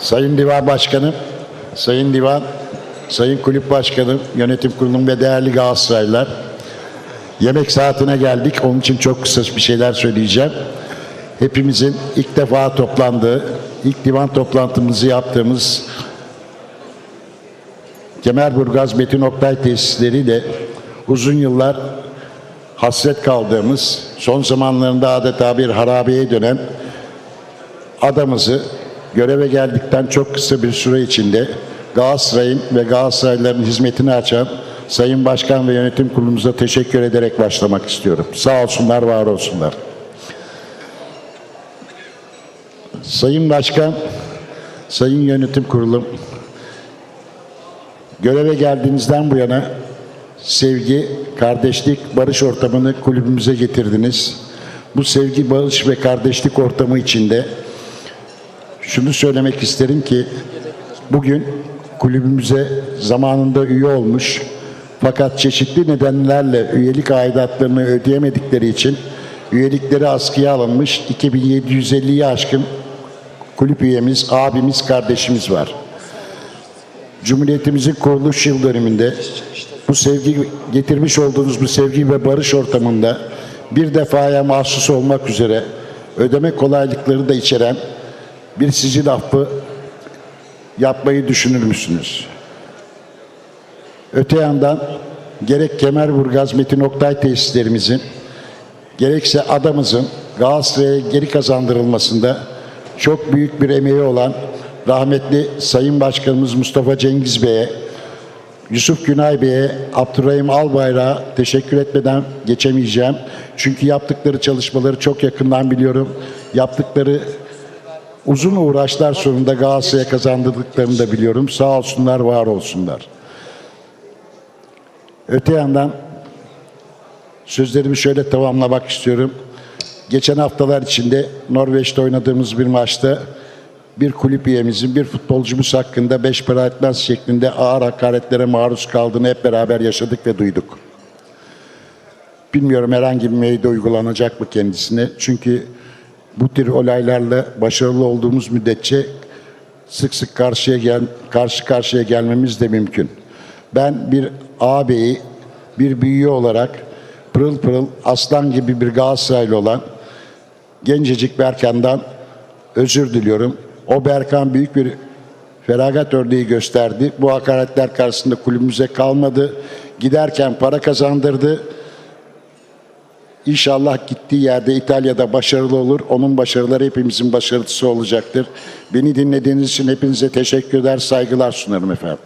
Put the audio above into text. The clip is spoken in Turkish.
Sayın Divan Başkanım, Sayın Divan, Sayın Kulüp Başkanım, Yönetim Kurulum ve değerli Galatasaraylılar. Yemek saatine geldik. Onun için çok kısa bir şeyler söyleyeceğim. Hepimizin ilk defa toplandığı, ilk divan toplantımızı yaptığımız Kemerburgaz Metin Oktay tesisleriyle uzun yıllar hasret kaldığımız, son zamanlarında adeta bir harabeye dönen adamızı göreve geldikten çok kısa bir süre içinde Galatasaray'ın ve Galatasaraylıların hizmetini açan Sayın Başkan ve Yönetim Kurulumuza teşekkür ederek başlamak istiyorum. Sağ olsunlar, var olsunlar. Sayın Başkan, Sayın Yönetim Kurulum, göreve geldiğinizden bu yana sevgi, kardeşlik, barış ortamını kulübümüze getirdiniz. Bu sevgi, barış ve kardeşlik ortamı içinde şunu söylemek isterim ki bugün kulübümüze zamanında üye olmuş fakat çeşitli nedenlerle üyelik aidatlarını ödeyemedikleri için üyelikleri askıya alınmış 2750'yi aşkın kulüp üyemiz, abimiz, kardeşimiz var. Cumhuriyetimizin kuruluş yıl dönümünde bu sevgi getirmiş olduğunuz bu sevgi ve barış ortamında bir defaya mahsus olmak üzere ödeme kolaylıkları da içeren bir sicil affı yapmayı düşünür müsünüz? Öte yandan gerek Kemerburgaz Metin Oktay tesislerimizin gerekse adamızın Galatasaray'a geri kazandırılmasında çok büyük bir emeği olan rahmetli Sayın Başkanımız Mustafa Cengiz Bey'e, Yusuf Günay Bey'e, Abdurrahim Albayrak'a teşekkür etmeden geçemeyeceğim. Çünkü yaptıkları çalışmaları çok yakından biliyorum. Yaptıkları uzun uğraşlar sonunda Galatasaray'a kazandırdıklarını da biliyorum. Sağ olsunlar, var olsunlar. Öte yandan sözlerimi şöyle tamamlamak istiyorum. Geçen haftalar içinde Norveç'te oynadığımız bir maçta bir kulüp üyemizin, bir futbolcumuz hakkında beş para etmez şeklinde ağır hakaretlere maruz kaldığını hep beraber yaşadık ve duyduk. Bilmiyorum herhangi bir meyde uygulanacak mı kendisine. Çünkü bu tür olaylarla başarılı olduğumuz müddetçe sık sık karşıya gel, karşı karşıya gelmemiz de mümkün. Ben bir ağabeyi, bir büyüğü olarak pırıl pırıl aslan gibi bir Galatasaraylı olan gencecik Berkan'dan özür diliyorum. O Berkan büyük bir feragat örneği gösterdi. Bu hakaretler karşısında kulübümüze kalmadı. Giderken para kazandırdı. İnşallah gittiği yerde İtalya'da başarılı olur. Onun başarıları hepimizin başarısı olacaktır. Beni dinlediğiniz için hepinize teşekkür eder, saygılar sunarım efendim.